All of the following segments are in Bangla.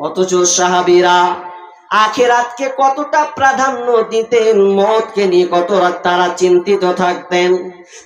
অথচ সাহাবিরা আখেরাতকে কতটা প্রাধান্য দিতেন, মতকে নিয়ে কত তারা চিন্তিত থাকতেন,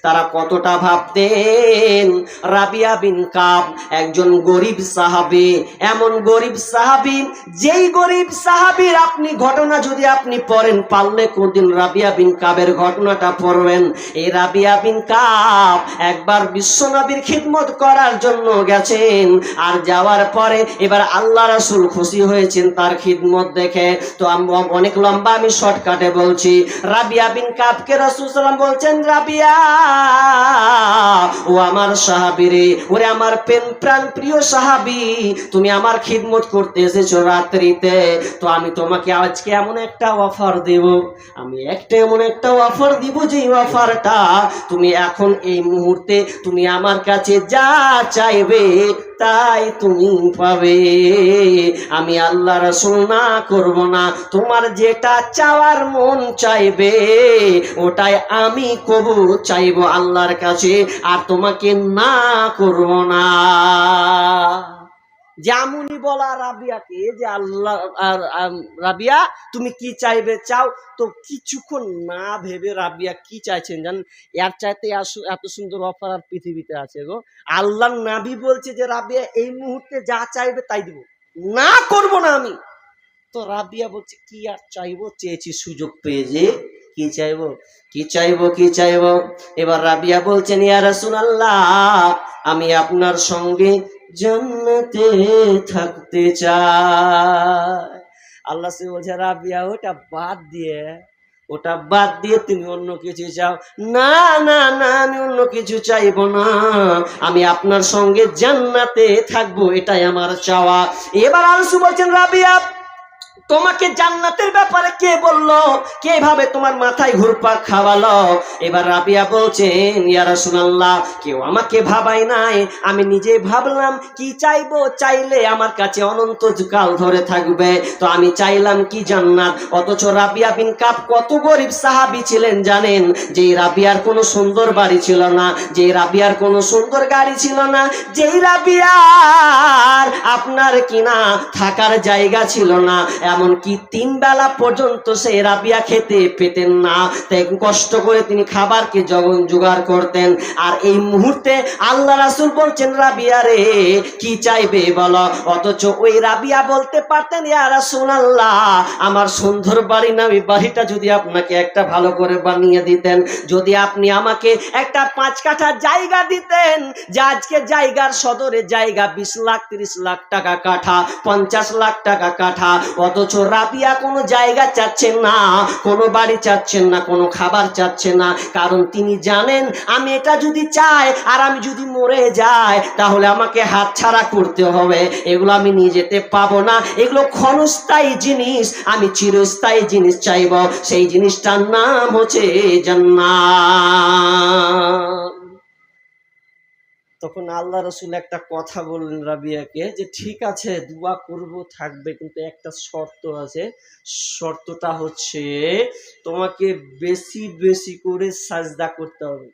তারা কতটা ভাবতেন, রাবিয়া বিন কাব একজন গরিব সাহাবি, এমন গরিব সাহাবি, যেই গরিব সাহাবির আপনি ঘটনা যদি আপনি পড়েন, পারলে কোনদিন রাবিয়া বিন কাবের ঘটনাটা পড়বেন। এই রাবিয়া বিন কাব একবার বিশ্বনবীর খিদমত করার জন্য গেছেন, আর যাওয়ার পরে এবার আল্লাহ রাসূল খুশি হয়েছেন, তার খিদমত দেখে তো অনেক লম্বা আমি শর্টকাটে বলছি। রাবিয়া বিন কাবকে রাসূল সাল্লাম বলছেন, রাবিয়া, ও আমার সাহাবি রে, ওরে আমার প্রেম প্রাণ প্রিয় সাহাবি, তুমি আমার খিদমত করতে এসেছ রাত্রিতে, তো আমি তোমাকে আজকে এমন একটা অফার দেব। আমি একটা এমন একটা অফার দিব যে অফারটা তুমি এখন এই মুহূর্তে তুমি আমার কাছে যা চাইবে তাই তুমি পাবে। আমি আল্লাহ রসুল না করব না, তোমার যেটা চাওয়ার মন চাইবে, ওটাই আমি কবু চাইব আল্লাহর কাছে, আর তোমাকে না করব না। যেমনই বলা রাবিয়াকে যে আল্লাহ রাবিয়া, তুমি কি চাইবে, চাও? তো কিছুক্ষণ না ভেবে রাবিয়া কি চাইছেন জান এর চাইতে এত সুন্দর অফার আর পৃথিবীতে আছে গো। আল্লাহ নাবি বলছে যে রাবিয়া, এই মুহূর্তে যা চাইবে তাই দিব। না করব না আমি। তো রাবিয়া বলছে, কি আর চাইব? চেয়েছি সুযোগ পেয়ে যে কি চাইব? কি চাইব কি চাইব? এবার রাবিয়া বলছেন, ইয়া রাসূলুল্লাহ, আমি আপনার সঙ্গে জান্নাতে থাকতে চায়। আল্লাহ সে বলছে, রাবিয়া, ওটা বাদ দিয়ে, ওটা বাদ দিয়ে তুমি অন্য কিছু চাও। না না না, আমি অন্য কিছু চাইব না। আমি আপনার সঙ্গে জান্নাতে থাকব, এটাই আমার চাওয়া। এবার আলসু বলছেন, রাবিয়া তোমাকে জান্নাতের ব্যাপারে কে বলল? কে ভাবে তোমার মাথায় ঘুরপাক খাওয়ালো? এবার রাবিয়া বলছেন ইয়া রাসূলুল্লাহ, কেউ আমাকে ভাবাই নাই। আমি নিজে ভাবলাম, কি চাইব? চাইলে আমার কাছে অনন্ত কাল ধরে থাকবে। তো আমি চাইলাম কি জান্নাত? অথচ রাবিয়া বিন কাপ কত গরিব সাহাবি ছিলেন জানেন? যে রাবিয়ার কোনো সুন্দর বাড়ি ছিল না যে রাবিয়ার কোনো সুন্দর গাড়ি ছিল না, যেই রাবিয়ার আপনার কিনা থাকার জায়গা ছিল না। এমনকি তিন বেলা পর্যন্ত সে রাবিয়া খেতে পেতেন না। তাই কষ্ট করে তিনি খাবারকে জগন জোগাড় করতেন। আর এই মুহূর্তে আল্লাহ রাসুল বলছেন, রাবিয়া রে, কি চাইবে বলো? অথচ ওই রাবিয়া বলতে পারতেন রাসুল আল্লাহ আমার সুন্দর বাড়ি না, ওই বাড়িটা যদি আপনাকে একটা ভালো করে বানিয়ে দিতেন, যদি আপনি আমাকে একটা পাঁচ কাঠা জায়গা দিতেন, যে আজকে জায়গার সদরে জায়গা বিশ লাখ, তিরিশ লাখ টাকা কাঠা, পঞ্চাশ লাখ টাকা কাঠা। অথচ রাবিয়া কোনো জায়গা চাচ্ছেন না, কোনো বাড়ি চাচ্ছেন না, কোনো খাবার চাচ্ছেন না। কারণ তিনি জানেন, আমি এটা যদি চাই আর আমি যদি মরে যাই, তাহলে আমাকে হাতছাড়া করতে হবে। এগুলো আমি নিয়ে যেতে পাবো না। এগুলো ক্ষণস্থায়ী জিনিস, আমি চিরস্থায়ী জিনিস চাইব। সেই জিনিসটার নাম হচ্ছে জান্নাত। তখন আল্লাহ রসুল একটা কথা বললেন রাবিয়াকে যে, ঠিক আছে, দোয়া করব, থাকবে, কিন্তু একটা শর্ত আছে। শর্তটা হচ্ছে তোমাকে বেশি বেশি করে সাজদা করতে হবে।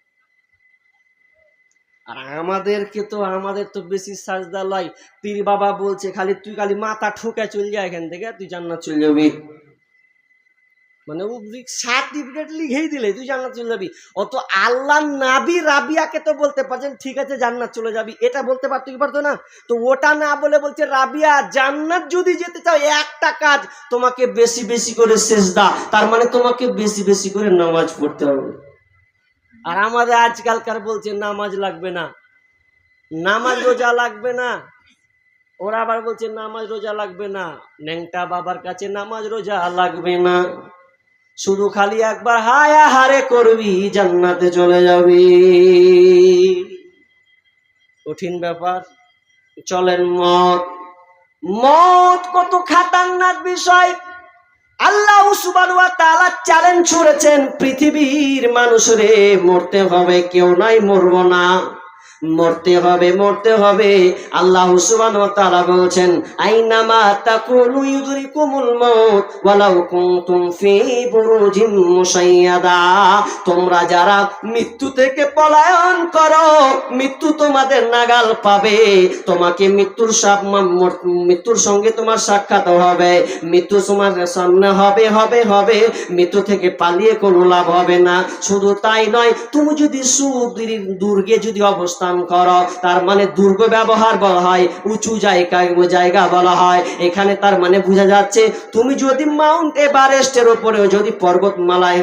আর আমাদেরকে তো, আমাদের তো বেশি সাজদা লাই পীর বাবা বলছে, খালি তুই খালি মাথা ঠোকে চল যা এখান থেকে তুই জান্নাত চলে যাবি। মানে ও সার্টিফিকেট লিখেই দিলে, তুই জান্নাত চলে যাবি। অত আল্লাহ নাবি রাবিয়াকে তো বলতে পারছেন, ঠিক আছে, জান্নাত চলে যাবি। এটা বলতে পারতো কি পারতো না? তো ওটা না বলে বলছে, রাবিয়া, জান্নাত যদি যেতে চাও, একটা কাজ, তোমাকে বেশি বেশি করে শেষ সেজদা। তার মানে তোমাকে বেশি বেশি করে নামাজ পড়তে হবে। আর আমাদের আজকালকার বলছে, নামাজ লাগবে না। নামাজ রোজা লাগবে না। ওরা আবার বলছে, নামাজ রোজা লাগবে না। ন্যাংটা বাবার কাছে নামাজ রোজা লাগবে না। শুধু খালি একবার, হায়া হারে করবি জান্নাতে চলে যাবি। কঠিন ব্যাপার, চলেন মত মত কত খাতারনাক বিষয়। আল্লাহ সুবহানাহু ওয়া তাআলা চ্যালেঞ্জ ছুড়েছেন পৃথিবীর মানুষরে মরতে হবে, কেউ নাই, মরবো না। মরতে হবে মরতে হবে। আল্লাহ সুবহানাহু ওয়া তাআলা বলছেন, আইনামা তাকুনু ইউদরিকুমুল মাউত ওয়ালাউ কুনতুম ফি বুরুজিন মুশাইয়াদা। তোমরা যারা মৃত্যু থেকে পলায়ন করো, মৃত্যু তোমাদের নাগাল পাবে। তোমাকে মৃত্যুর সাপ মৃত্যুর সঙ্গে তোমার সাক্ষাৎ হবে। মৃত্যু তোমার সামনে হবে হবে হবে। মৃত্যু থেকে পালিয়ে কোনো লাভ হবে না। শুধু তাই নয়, তুমি যদি সুদূর দুর্গে যদি অবস্থান করো। তার মানে দুর্গ ব্যবহার বলা হয়, উঁচু জায়গা জায়গা বলা হয়। এখানে তার মানে বোঝা যাচ্ছে, তুমি যদি মাউন্ট এভারেস্টের উপরেও যদি পর্বতমালায়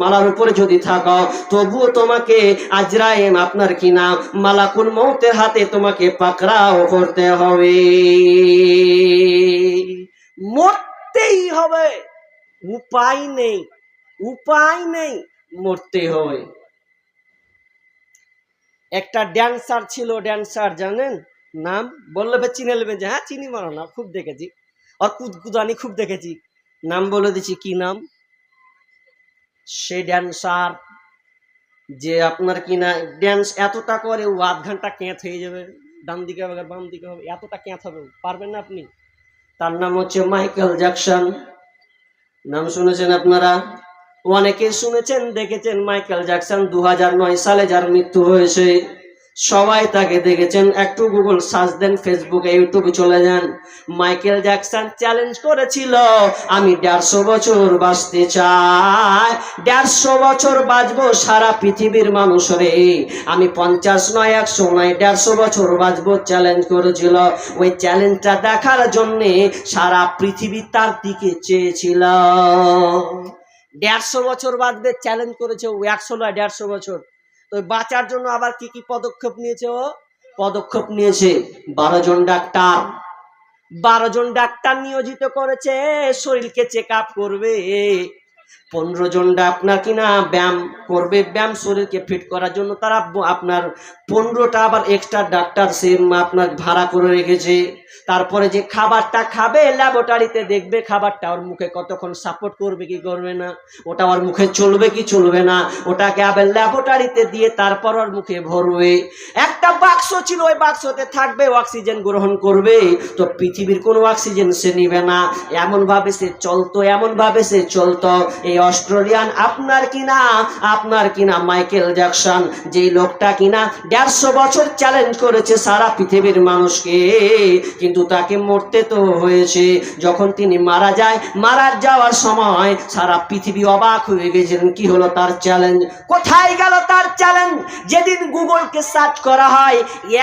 মালার উপরে যদি থাকো, তবুও তোমাকে আজরাইম আপনার কি নাম মালাকুল মৌতের হাতে তোমাকে পাকড়াও করতে হবে। মরতেই হবে। উপায় নেই উপায় নেই, মরতে হবে। একটা ড্যান্সার ছিল ড্যান্সার জানেন? নাম? বললে বে চিনে নেবেন যে হ্যাঁ চিনি মারো না, খুব দেখেছি। আর কুদকুদানি খুব দেখেছি। নাম বলে দিচ্ছি, কি নাম? সে ড্যান্সার যে আপনার কি না ড্যান্স এতটা করে ও আধ ঘণ্টা ক্যাঁত হয়ে যাবে। ডান দিকে হবে, বাম দিকে হবে, এতটা ক্যাঁত হবে পারবেন না আপনি? তার নাম হচ্ছে মাইকেল জ্যাকসন। নাম শুনেছেন আপনারা? অনেকে শুনেছেন, দেখেছেন মাইকেল জ্যাকসন দু হাজার নয় সালে যার মৃত্যু হয়েছে। সবাই তাকে দেখেছেন। একটু গুগল সার্চ দেন ফেসবুকে ইউটিউবে চলে যান। মাইকেল জ্যাকসন চ্যালেঞ্জ করেছিল, আমি দেড়শো বছর বাঁচতে চাই, দেড়শো বছর বাঁচবো সারা পৃথিবীর মানুষ রে। আমি পঞ্চাশ নয়, একশো নয়, দেড়শো বছর বাঁচবো চ্যালেঞ্জ করেছিল। ওই চ্যালেঞ্জটা দেখার জন্যে সারা পৃথিবী তার দিকে চেয়েছিল। দেড়শো বছর বাঁচবে চ্যালেঞ্জ করেছে ও, একশো নয়, দেড়শো বছর। তো বাঁচার জন্য আবার কি কি পদক্ষেপ নিয়েছে ও? পদক্ষেপ নিয়েছে বারো জন ডাক্তার। বারো জন ডাক্তার নিয়োজিত করেছে, শরীরকে চেক আপ করবে। পনেরো জনটা আপনার কিনা, ব্যায়াম করবে, ব্যায়াম শরীরকে ফিট করার জন্য তারা আপনার পনেরোটা আবার এক্সট্রা ডাক্তার সে আপনার ভাড়া করে রেখেছে। তারপরে যে খাবারটা খাবে ল্যাবরেটরিতে দেখবে, খাবারটা ওর মুখে কতক্ষণ সাপোর্ট করবে, কি করবে না, ওটা ওর মুখে চলবে, কি চলবে না, ওটাকে আবার ল্যাবরেটরিতে দিয়ে তারপর ওর মুখে ভরবে। একটা বাক্স ছিল, ওই বাক্সতে থাকবে অক্সিজেন গ্রহণ করবে। তো পৃথিবীর কোনো অক্সিজেন সে নিবে না। এমনভাবে সে চলতো, এমনভাবে সে চলতো। এই অস্ট্রেলিয়ান, আপনার কিনা? আপনার কিনা মাইকেল জ্যাকসন? যেই লোকটা কিনা দেড়শো বছর চ্যালেঞ্জ করেছে সারা পৃথিবীর মানুষকে, কিন্তু তাকে মরতে তো হয়েছে। যখন তিনি মারা যায় মারা যাওয়ার সময় সারা পৃথিবী অবাক হয়ে গেছিলেন কি হলো তার চ্যালেঞ্জ কোথায় গেল তার চ্যালেঞ্জ যেদিন গুগলকে সার্চ করা হয়,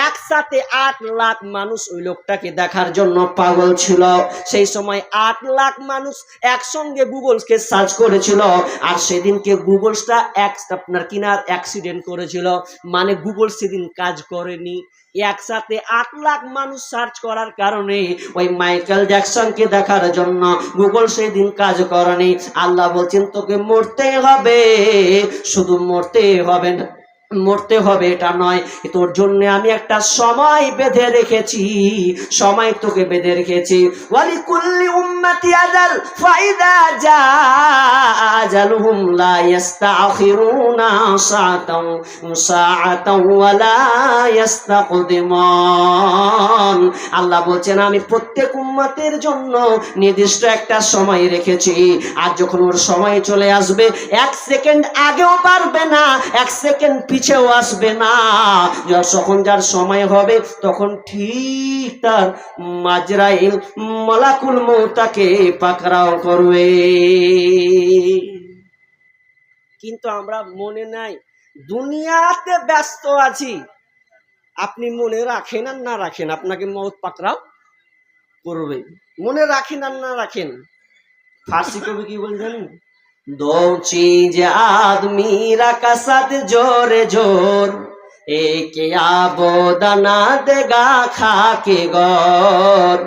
একসাথে আট লাখ মানুষ ওই লোকটাকে দেখার জন্য পাগল ছিল। সেই সময় আট লাখ মানুষ একসঙ্গে গুগলকে সার্চ করেছিল। আর সেদিনকে গুগলসটা অ্যাক্স আপনার কিনার অ্যাক্সিডেন্ট করেছিল। মানে গুগল সেদিন কাজ করেনি। একসাথে আট লাখ মানুষ সার্চ করার কারণে ওই মাইকেল জ্যাকসনকে দেখার জন্য গুগল সেদিন কাজ করেনি। আল্লাহ বলছেন, তোকে মরতে হবে। শুধু মরতে হবে না। মরতে হবে, এটা নয়। তোর জন্য আমি একটা সময় বেঁধে রেখেছি, সময় তোকে বেঁধে রেখেছি। আল্লাহ বলছেন, আমি প্রত্যেক উম্মতের জন্য নির্দিষ্ট একটা সময় রেখেছি। আর যখন ওর সময় চলে আসবে, এক সেকেন্ড আগেও পারবে না, এক সেকেন্ড পিছেও আসবে না। যখন যার সময় হবে, তখন ঠিক তার মাজরাইল মালাকুল মৌতাকে পাকড়াও করবে। কিন্তু আমরা মনে নাই, দুনিয়াতে ব্যস্ত আছি। আপনি মনে রাখেন আর না রাখেন, আপনাকে মৌত পাকড়াও করবে। মনে রাখেন আর না রাখেন। ফার্সি কবি কি বলছেন दो चीज आदमी का साथ जोर जोर एक आबोदना देगा खा के गौर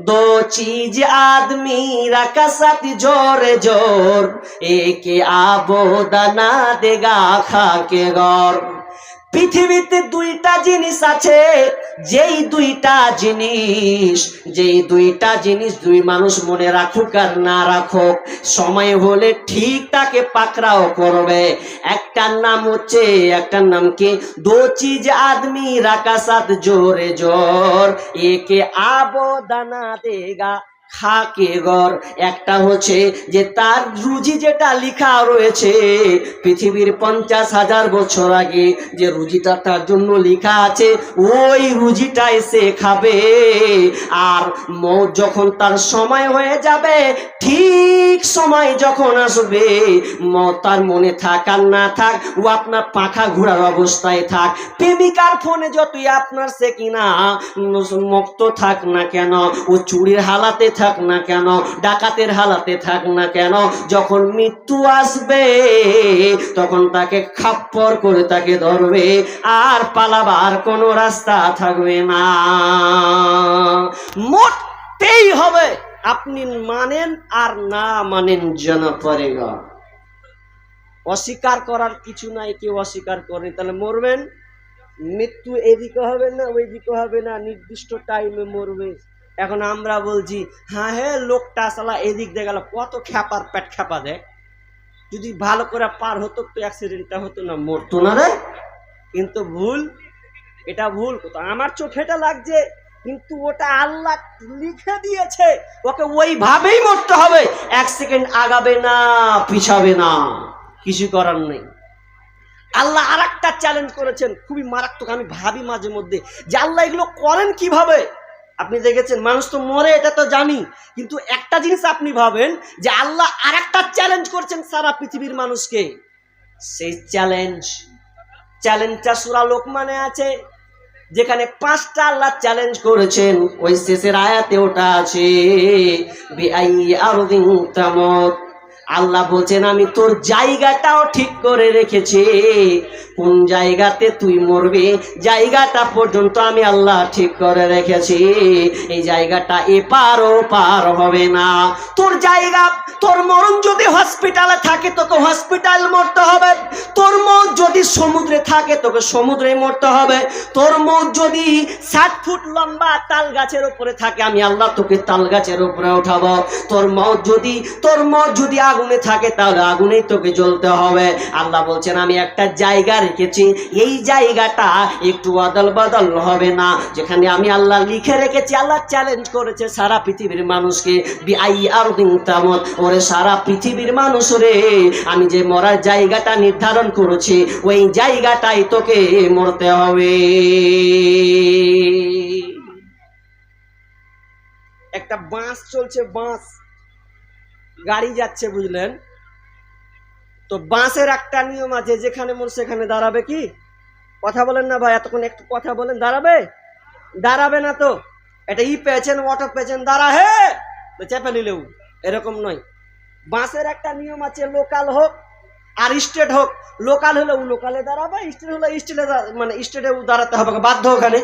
दो चीज आदमी का साथ जोर जोर एक आबोदना देगा खा के गौर পৃথিবীতে দুইটা জিনিস আছে। যেই দুইটা জিনিস, যেই দুইটা জিনিস দুই মানুষ মনে রাখুক আর না রাখুক, সময় হলে ঠিক তাকে পাকড়াও করবে। একটার নাম হচ্ছে, একটার নাম কি? দো চিজ আদমি রাখা সাথ জোরে জোর, একে আবো দানা দেগা। খাকে একটা হচ্ছে যে তার রুজি যেটা লেখা রয়েছে পৃথিবীর পঞ্চাশ হাজার বছর আগে, যে রুজিটা তার জন্য লেখা আছে, ওই রুজিটাই সে খাবে। আর মৌ যখন তার সময় হয়ে যাবে, ঠিক সময় যখন আসবে ম- তার মনে থাক আর না থাক, ও আপনার পাখা ঘোরার অবস্থায় থাক। প্রেমিকার ফোনে যতই আপনার সে কিনা মুক্ত থাক না কেন, ও চুরির হালাতে থাক না কেন, ডাকাতের হালাতে থাক না কেন, যখন মৃত্যু আসবে, তখন তাকে খাপ্পর করে তাকে ধরবে, আর পালাবার কোনো রাস্তা থাকবে না। মরতেই হবে, আপনি মানেন আর না মানেন যেন পরেগা অস্বীকার করার কিছু নাই, কেউ অস্বীকার করে তাহলে মরবেন? মৃত্যু এদিকে হবে না, ওইদিকে হবে না, নির্দিষ্ট টাইমে মরবে। এখন আমরা বলছি হ্যাঁ হ্যাঁ লোকটা সালা এদিক দিয়ে গেল, কত খ্যাপার পেট খ্যাপা দেয় যদি ভালো করে পার হতো, তো অ্যাক্সিডেন্টটা হতো না, মরতো না রে। কিন্তু ভুল, এটা ভুল তো আমার চোখে এটা লাগছে, কিন্তু ওটা আল্লাহ লিখে দিয়েছে। ওকে ওইভাবেই মরতে হবে। এক সেকেন্ড আগাবে না, পিছাবে না। কিছু করার নেই। আল্লাহ আর একটা চ্যালেঞ্জ করেছেন, খুবই মারাত্মক, আমি ভাবি মাঝে মধ্যে যে আল্লাহ এগুলো করেন কীভাবে? আপনি দেখেছেন, মানুষ তো মরে, এটা তো জানি। কিন্তু একটা জিনিস আপনি ভাবেন, যে আল্লাহ আর একটা চ্যালেঞ্জ করছেন সারা পৃথিবীর মানুষকে। সেই চ্যালেঞ্জ চ্যালেঞ্জটা সুরা লোকমানে আছে, যেখানে পাঁচটা আল্লাহ চ্যালেঞ্জ করেছেন। ওই শেষের আয়াতে ওটা আছে বিআই আরদিন তামত। আল্লাহ বলছেন, আমি তোর জায়গাটাও ঠিক করে রেখেছি। কোন জায়গাতে তুই মরবি, জায়গাটা পর্যন্ত আমি আল্লাহ ঠিক করে রেখেছি। এই জায়গাটা এপার ও পার হবে না। তোর জায়গা, তোর মরণ যদি হসপিটালে থাকে, তোকে হসপিটাল মরতে হবে। তোর মত যদি সমুদ্রে থাকে, তোকে সমুদ্রে মরতে হবে। তোর মত যদি ষাট ফুট লম্বা তাল গাছের উপরে থাকে, আমি আল্লাহ তোকে তাল গাছের উপরে উঠাবো। তোর মত যদি, তোর মত যদি আগুনে থাকে, তাহলে আগুনেই তোকে জ্বলতে হবে। আল্লাহ বলছেন, আমি একটা জায়গা রেখেছি। এই জায়গাটা একটু অদল বদল হবে না। যেখানে আমি আল্লাহ লিখে রেখেছি, আল্লাহ চ্যালেঞ্জ করেছে সারা পৃথিবীর মানুষকে। ওরে সারা পৃথিবীর মানুষ রে, আমি যে মরার জায়গাটা নির্ধারণ করেছি, ওই জায়গাটাই তোকে মরতে হবে। একটা বাঁশ চলছে বাস গাড়ি যাচ্ছে, বুঝলেন? তো বাঁশের একটা নিয়ম আছে, যেখানে মন সেখানে দাঁড়াবে কি? কথা বলেন না ভাই, এতক্ষণ একটু কথা বলেন, দাঁড়াবে? দাঁড়াবে না তো। এটা ই পেয়েছেন, অটো পেয়েছেন, দাঁড়া হে! চেপে নিলেও, এরকম নয়। বাঁশের একটা নিয়ম আছে, লোকাল হোক আর স্টেট হোক। লোকাল হলে ও লোকালে দাঁড়াবে, স্টেট হলে স্টেটে মানে স্টেটে ও দাঁড়াতে হবে। বাধ্য ওখানে।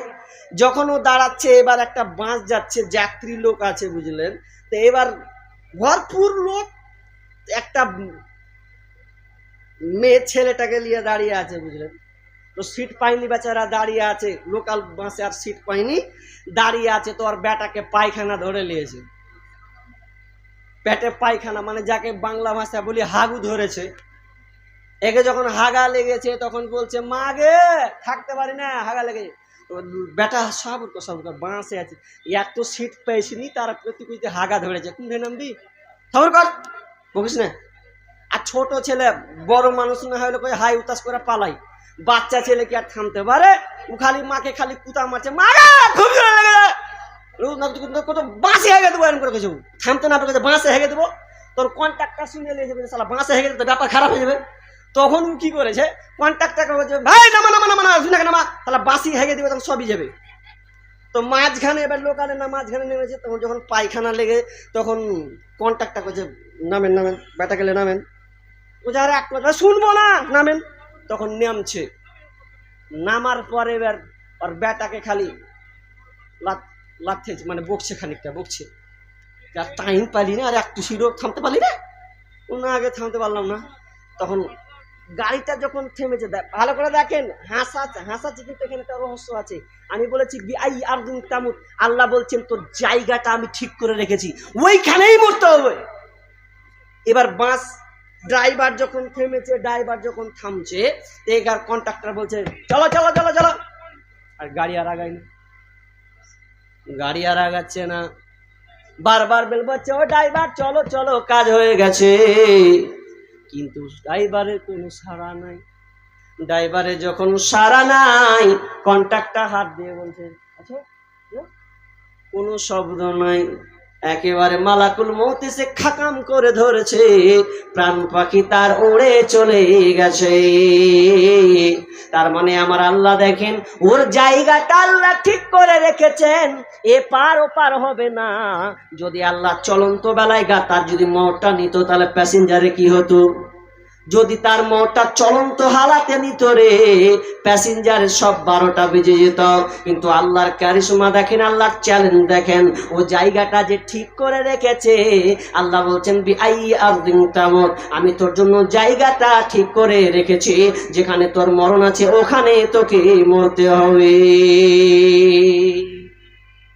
যখন ও দাঁড়াচ্ছে, এবার একটা বাস যাচ্ছে, যাত্রী লোক আছে, বুঝলেন? তো এবার ভরপুর লোক, একটা মেয়ে ছেলেটাকে নিয়ে দাঁড়িয়ে আছে, বুঝলেন? তো সিট পাইনি বেচারা, দাঁড়িয়ে আছে। লোকাল বাসে আর সিট পাইনি, দাঁড়িয়ে আছে। তো আর বেটাকে পায়খানা ধরে নিয়েছে। পেটে পায়খানা মানে যাকে বাংলা ভাষা বলি, হাগু ধরেছে। একে যখন হাগা লেগেছে, তখন বলছে, মা গে, থাকতে পারি না, হাগা লেগেছে। বেটা সব তো সাবুর বাঁশে আছে। এক তো সিট পেয়েছিনি তার প্রতি হাগা ধরেছে। কোন নামবি খবর কর বকিস না। আর ছোট ছেলে বড় মানুষ না হলে কই হাই উতাস করে পালাই। বাচ্চা ছেলে কি আর থামতে পারে? ও খালি মাকে খালি কুতা মারছে মা রে, খুব কত বাঁশে হেগে দেবো এরকম করে কিছু থামতে না পেরে বাঁশে হেগে দেবো। তোর কন্ট্যাক্টটা শুনে নিয়ে যাবে সালা বাঁশে হেগে দিতে ব্যাপার খারাপ হয়ে যাবে। তখন ও কি করেছে? কন্ট্যাক্টটাকে বলছে ভাই নামা নামা নামা না শুনে নামা। তাহলে বাঁশি হেগে দিবে, তখন সবই যাবে। তো মাঝখানে এবার লোকালে না মাঝখানে নেমেছে, তখন যখন পায়খানা লেগে, তখন কন্ট্যাক্টটা করছে, নামেন নামেন বেটা গেলে নামেন। ও যারা এক কথা শুনব না, নামেন। তখন নামছে। নামার পরে এবার ওর বেটাকে খালি লাত লাথে মানে বকছে খানিকটা, বকছে। আর টাইম পালি না, আর একটু সিরো থামতে পারলি না? না আগে থামতে পারলাম না। তখন গাড়িটা যখন থেমেছে ভালো করে দেখেন, হাসা হাসাচ্ছে কিন্তু এখানে একটা রহস্য আছে। আমি বলেছি আই তামুত আল্লাহ বলছেন, তোর জায়গাটা আমি ঠিক করে রেখেছি। ওইখানেই মরতে হবে। এবার বাস, ড্রাইভার যখন থেমেছে, ড্রাইভার যখন থামছে এগার কন্ট্রাক্টর বলছে, চলো চলো চলো চলো। আর গাড়ি আর আগায়নি। গাড়ি আর আগাচ্ছে না। বারবার বেল বলছে ও ড্রাইভার, চলো চলো, কাজ হয়ে গেছে। কিন্তু ড্রাইভারের কোনো সাড়া নাই। ড্রাইভারে যখন সাড়া নাই কন্ট্রাক্টটা হাত দিয়ে বলছে আচ্ছা কোনো শব্দ নাই। একেবারে মালাকুল মতে সে খাকাম করে ধরেছে। প্রাণ পাখি তার ওড়ে চলে গেছে। তার মানে আমার আল্লাহ দেখেন, ওর জায়গাটা আল্লাহ ঠিক করে রেখেছেন। এ পার ও পার হবে না। যদি আল্লাহ চলন্ত বেলায় গা, তার যদি মরটা নিত, তাহলে প্যাসেঞ্জারে কি হতো? যদি তার মরটা চলন্ত হালাতে নিত রে প্যাসেঞ্জারের সব বারোটা বেজে যেত। কিন্তু আল্লাহর ক্যারিসমা দেখেন, আল্লাহর চ্যালেঞ্জ দেখেন, ও জায়গাটা যে ঠিক করে রেখেছে, আল্লাহ বলছেন বি আই আরদিন তামত, আমি তোর জন্য জায়গাটা ঠিক করে রেখেছি, যেখানে তোর মরণ আছে, ওখানে তোকে মরতে হবে।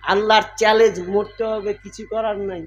আল্লাহর চ্যালেঞ্জ মরতে হবে, কিছু করার নাই।